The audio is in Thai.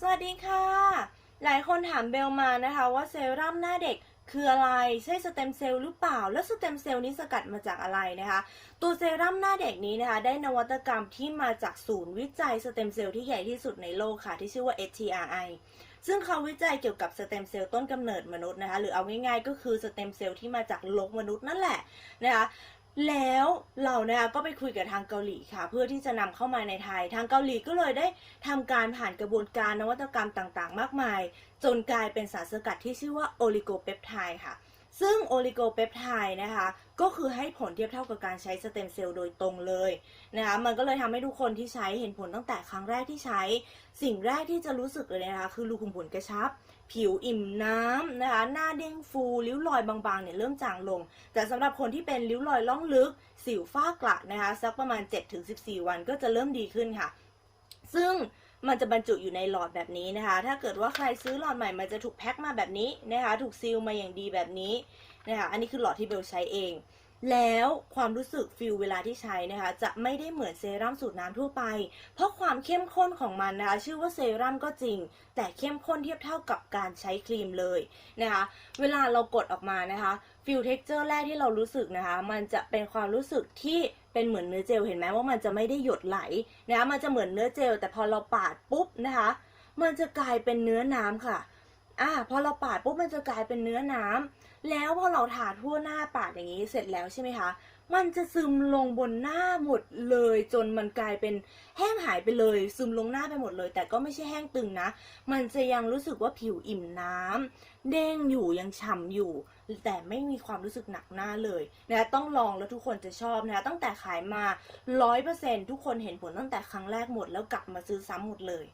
สวัสดีค่ะ หลายคนถามเบลมานะคะว่าเซรั่มหน้าเด็กคืออะไรใช่สเต็มเซลล์หรือเปล่า แล้วสเต็มเซลล์นี้สกัดมาจากอะไรนะคะ ตัวเซรั่มหน้าเด็กนี้นะคะ ได้นวัตกรรมที่มาจากศูนย์วิจัยสเต็มเซลล์ที่ใหญ่ที่สุดในโลกค่ะ ที่ชื่อว่า STRI ซึ่งเขาวิจัยเกี่ยวกับสเต็มเซลล์ต้นกำเนิดมนุษย์นะคะ หรือเอาง่ายๆ ก็คือสเต็มเซลล์ที่มาจากโลกมนุษย์นั่นแหละนะคะ แล้วเรานะคะก็ไปคุยกับทางเกาหลีค่ะ เพื่อที่จะนำเข้ามาในไทย ทางเกาหลีก็เลยได้ทำการผ่านกระบวนการนวัตกรรมต่างๆ มากมาย จนกลายเป็นสารสกัดที่ชื่อว่าโอลิโกเปปไทด์ค่ะ ซึ่งโอลิโกเปปไทด์นะคะ ก็คือให้ผลเทียบเท่ากับการใช้สเต็มเซลล์โดยตรงเลยนะคะ มันก็เลยทำให้ทุกคนที่ใช้เห็นผลตั้งแต่ครั้งแรกที่ใช้ สิ่งแรกที่จะรู้สึกเลยนะคะ คือรูขุมขนกระชับ ผิวอิ่มน้ำนะคะ หน้าเด้งฟูริ้วรอยบางๆเนี่ยเริ่มจางลง แต่สำหรับคนที่เป็นริ้วรอยล่องลึก สิวฝ้ากระนะคะสักประมาณ 7-14 วันก็จะเริ่มดีขึ้นค่ะ ซึ่ง มันจะบรรจุอยู่ในหลอดแบบนี้นะคะ ถ้าเกิดว่าใครซื้อหลอดใหม่ มันจะถูกแพ็คมาแบบนี้นะคะ ถูกซีลมาอย่างดีแบบนี้นะคะ อันนี้คือหลอดที่เบลใช้เอง แล้วความรู้สึกฟิลเวลาที่ใช้นะคะ จะไม่ได้เหมือนเซรั่มสูตรน้ำทั่วไป เพราะความเข้มข้นของมันนะคะ ชื่อว่าเซรั่มก็จริง แต่เข้มข้นเทียบเท่ากับการใช้ครีมเลยนะคะ เวลาเรากดออกมานะคะฟิลเท็กเจอร์แรกที่เรารู้สึกนะคะ มันจะเป็นความรู้สึกที่เป็นเหมือนเนื้อเจลเห็นไหมว่ามันจะไม่ได้หยดไหลนะคะมันจะเหมือนเนื้อเจล แต่พอเราปาดปุ๊บนะคะ มันจะกลายเป็นเนื้อน้ำค่ะ อ่าพอเราปาดปุ๊บมันจะกลายเป็นเนื้อน้ำแล้วพอเราทาทั่วหน้าปาดอย่างนี้เสร็จแล้วใช่ไหมคะ มันจะซึมลงบนหน้าหมดเลย จนมันกลายเป็นแห้งหายไปเลย ซึมลงหน้าไปหมดเลย แต่ก็ไม่ใช่แห้งตึงนะ มันจะยังรู้สึกว่าผิวอิ่มน้ำเด้งอยู่ยังฉ่ำอยู่ แต่ไม่มีความรู้สึกหนักหน้าเลยนะต้องลองแล้วทุกคนจะชอบนะคะตั้งแต่ขายมา 100%ทุกคนเห็นผลตั้งแต่ครั้งแรกหมดแล้วกลับมาซื้อซ้ำหมดเลย